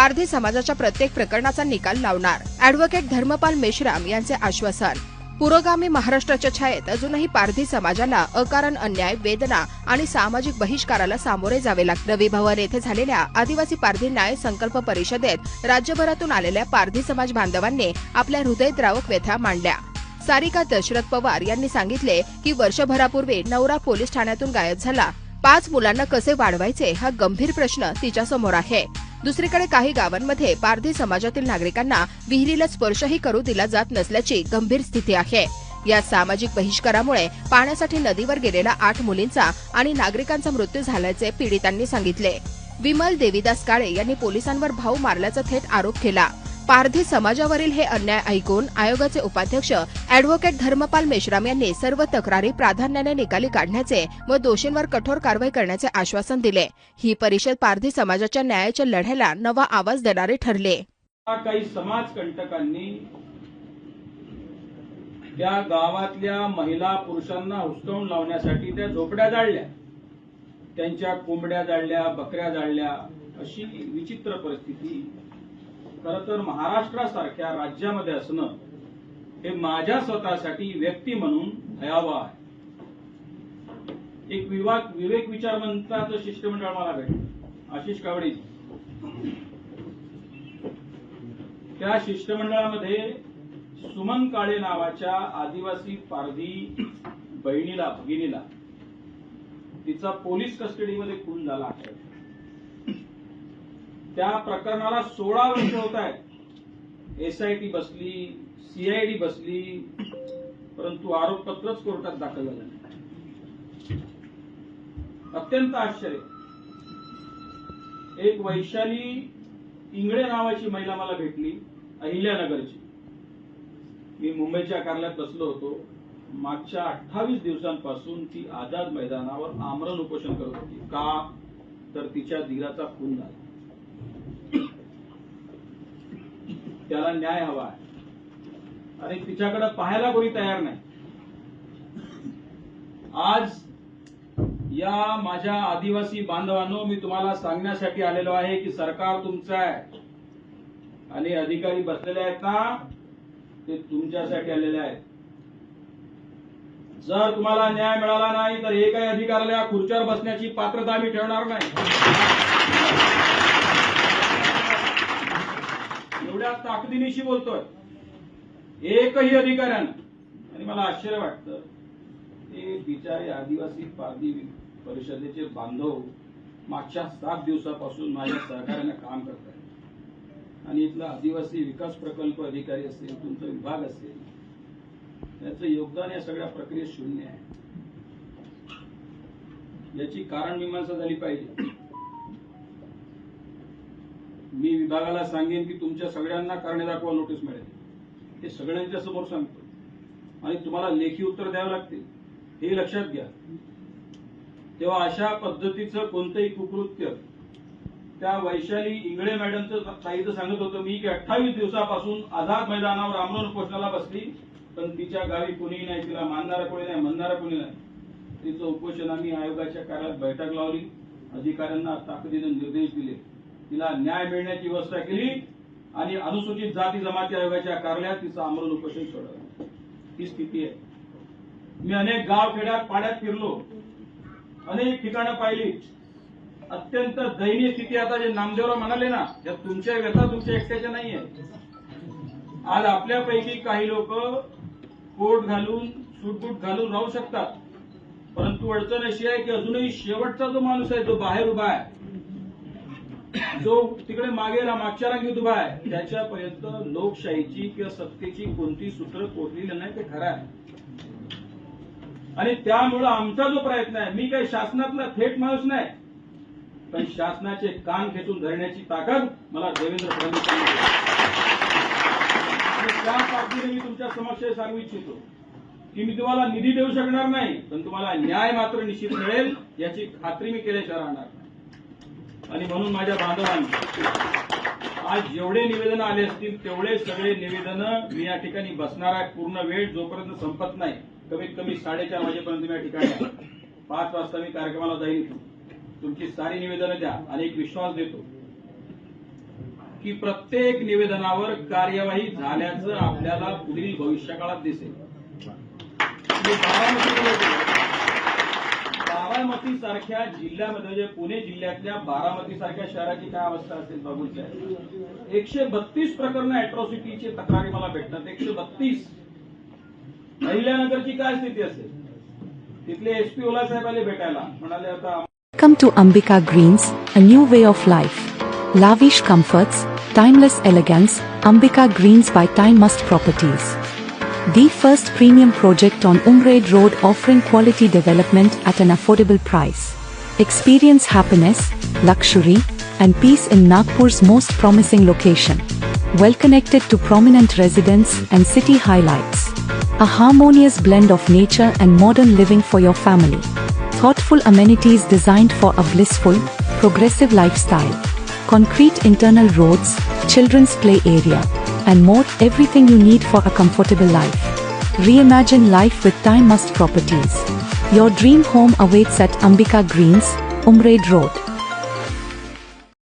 पारधी समाजाच्या प्रत्येक प्रकरणाचा निकाल लावणार. अॅडव्होकेट धर्मपाल मेश्राम यांचे आश्वासन. पुरोगामी महाराष्ट्राच्या छायेत अजूनही पारधी समाजाला अकारण अन्याय वेदना आणि सामाजिक बहिष्काराला सामोरे जावे लागते. रवी भवन येथे झालेल्या आदिवासी पारधी न्याय संकल्प परिषदेत राज्यभरातून आलेल्या पारधी समाज बांधवांनी आपल्या हृदयद्रावक व्यथा मांडल्या. सारिका दशरथ पवार यांनी सांगितले की वर्षभरापूर्वी नवरा पोलीस ठाण्यातून गायब झाला. पाच मुलांना कसे वाढवायचे हा गंभीर प्रश्न तिच्यासमोर आहे. दुसरीकडे काही गावांमध्ये पारधी समाजातील नागरिकांना विहिरीला स्पर्शही करू दिला जात नसल्याची गंभीर स्थिती आहे. या सामाजिक बहिष्कारामुळे पाण्यासाठी नदीवर गेलेल्या आठ मुलींचा आणि नागरिकांचा मृत्यू झाल्याचे पीडितांनी सांगितले. विमल देवीदास काळे यांनी पोलिसांवर भाऊ मारल्याचा थेट आरोप केला. पारधी समाजावरील हे अन्याय ऐकून आयोगाचे उपाध्यक्ष अॅडव्होकेट धर्मपाल मेश्राम यांनी सर्व तक्रारी प्राधान्याने निकाली काढण्याचे व दोषींवर कठोर कारवाई करण्याचे आश्वासन दिले. ही परिषद पारधी समाजाच्या न्यायाच्या लढ्याला नवा आवाज देणारी ठरले. काही समाज कंटकांनी त्या गावातल्या महिला पुरुषांना हुसकावून लावण्यासाठी त्या झोपड्या जाळल्या. त्यांच्या कोंबड्या जाळल्या बकऱ्या जाळल्या अशी विचित्र परिस्थिती खर तर महाराष्ट्रासारख्या राज्यामध्ये असणं हे माझ्या स्वतःसाठी व्यक्ती म्हणून भयावह आहे. एक विवाक विवेक विचारवंताचं शिष्टमंडळ मला भेटलं. आशिष कावडे. त्या शिष्टमंडळामध्ये सुमन काळे नावाच्या आदिवासी पारधी बहिणीला भगिनीला तिचा पोलीस कस्टडीमध्ये खून झाला आहे. त्या प्रकरणाला सोळा वर्ष होत आहेत. एसआयटी बसली सीआयडी बसली परंतु आरोपपत्रच कोर्टात दाखल झालं नाही. अत्यंत आश्चर्य. एक वैशाली इंगळे नावाची महिला मला भेटली अहिल्यानगरची. मी मुंबईच्या कार्यालयात बसलो होतो. मागच्या अठ्ठावीस दिवसांपासून ती आझाद मैदानावर आमरण उपोषण करत होती. का? तर तिच्या दिराचा खून झाला. त्याला न्याय हवा आहे. आणि तिच्याकडे पाहायला कोणी तयार नाही. आज या माझ्या आदिवासी बांधवांनो मी तुम्हाला सांगण्यासाठी आलेलो आहे की सरकार तुमचं आहे. आणि अधिकारी बसलेले आहेत ना ते तुमच्यासाठी आलेले आहेत. जर तुम्हाला न्याय मिळाला नाही तर एकही अधिकाऱ्याला खुर्च्यावर बसण्याची पात्रता आम्ही ठेवणार नाही. एवढ्या बोलतोय. एकही अधिकाऱ्यानं आणि मला आश्चर्य वाटतं ते बिचारे आदिवासी पारधी परिषदेचे बांधव मागच्या सात दिवसापासून माझ्या सहकार्याने काम करत आहेत. आणि इथला आदिवासी विकास प्रकल्प अधिकारी असेल तुमचा विभाग असेल त्याचं योगदान या सगळ्या प्रक्रियेत शून्य आहे. याची कारण मीमांसा झाली पाहिजे. मी विभागाला सांगेन की तुमच्या सगळ्यांना कारणे दाखवा नोटीस मिळेल. हे सगळ्यांच्या समोर सांगतो आणि तुम्हाला लेखी उत्तर द्यावं लागतील. हे लक्षात घ्या. तेव्हा अशा पद्धतीचं कोणतंही कुकृत्य त्या वैशाली इंगळे मॅडमचं साहित्य सांगत होतं मी की अठ्ठावीस दिवसापासून आझाद मैदानावर आमरण उपोषणाला बसली पण तिच्या गावी कोणीही नाही तिला मानणारा कोणी नाही म्हणणारा कोणी नाही. तिचं उपोषण आम्ही आयोगाच्या कार्यात बैठक लावली. अधिकाऱ्यांना ताकदीने निर्देश दिले. तिला न्याय मिळण्याची व्यवस्था केली आणि अनुसूचित जाती जमाती आयोगाच्या कार्यालयात तिचं आमरण उपोषण सोडवलं. ही स्थिती आहे. मी अनेक गाव खेड्यात पाड्यात फिरलो. अनेक ठिकाणं पाहिली. अत्यंत दयनीय स्थिती आता जे नामदेवराव म्हणाले ना या तुमच्या व्यथा तुमच्या एकट्याच्या नाहीये. आज आपल्यापैकी काही लोक कोट घालून सूटबूट घालून राहू शकतात. परंतु अडचण अशी आहे की अजूनही शेवटचा जो माणूस आहे तो बाहेर उभा आहे जो तिकडे मागेला मागच्या रांगेत उभा आहे. त्याच्यापर्यंत लोकशाहीची किंवा सत्तेची कोणती सूत्र पोचलेली नाही ते खरं आहे. आणि त्यामुळं आमचा जो प्रयत्न आहे मी काही शासनातला थेट माणूस नाही पण शासनाचे कान खेचून धरण्याची ताकद मला देवेंद्र फडणवीस त्या ताकदीने मी तुमच्या समक्ष सांगू इच्छितो की मी तुम्हाला निधी देऊ शकणार नाही पण तुम्हाला न्याय मात्र निश्चित मिळेल याची खात्री मी केल्याशिवाय राहणार आणि म्हणून माझ्या बांधवांनी आज जेवढे निवेदन आले असतील तेवढे सगळे निवेदन मी या ठिकाणी बसणार आहे. पूर्ण वेळ जोपर्यंत संपत नाही कमीत कमी साडेचार वाजेपर्यंत मी या ठिकाणी पाच वाजता मी कार्यक्रमाला जाईल तुमची सारी निवेदनं द्या आणि एक विश्वास देतो की प्रत्येक निवेदनावर कार्यवाही झाल्याचं आपल्याला पुढील भविष्यकाळात दिसेल. बारामती सारख्या जिल्ह्यामध्ये म्हणजे पुणे जिल्ह्यातल्या बारामती सारख्या शहराची काय अवस्था असेल बाबूच्या एकशे बत्तीस प्रकरण अॅट्रॉसिटीची तक्रारी मला भेटतात. एकशे बत्तीस. अहिल्यानगरची काय स्थिती असेल? तिथले एसपी ओला साहेब आले भेटायला. म्हणाले आता कम to Ambika Greens, a new way of life. Lavish comforts, timeless elegance, Ambika Greens by Time Must Properties. The first premium project on Umraid Road offering quality development at an affordable price. Experience happiness, luxury, and peace in Nagpur's most promising location. Well connected to prominent residents and city highlights. A harmonious blend of nature and modern living for your family. Thoughtful amenities designed for a blissful, progressive lifestyle. Concrete internal roads, children's play area, and more everything you need for a comfortable life. Reimagine life with Time Must Properties. Your dream home awaits at Ambika Greens, Umraid Road.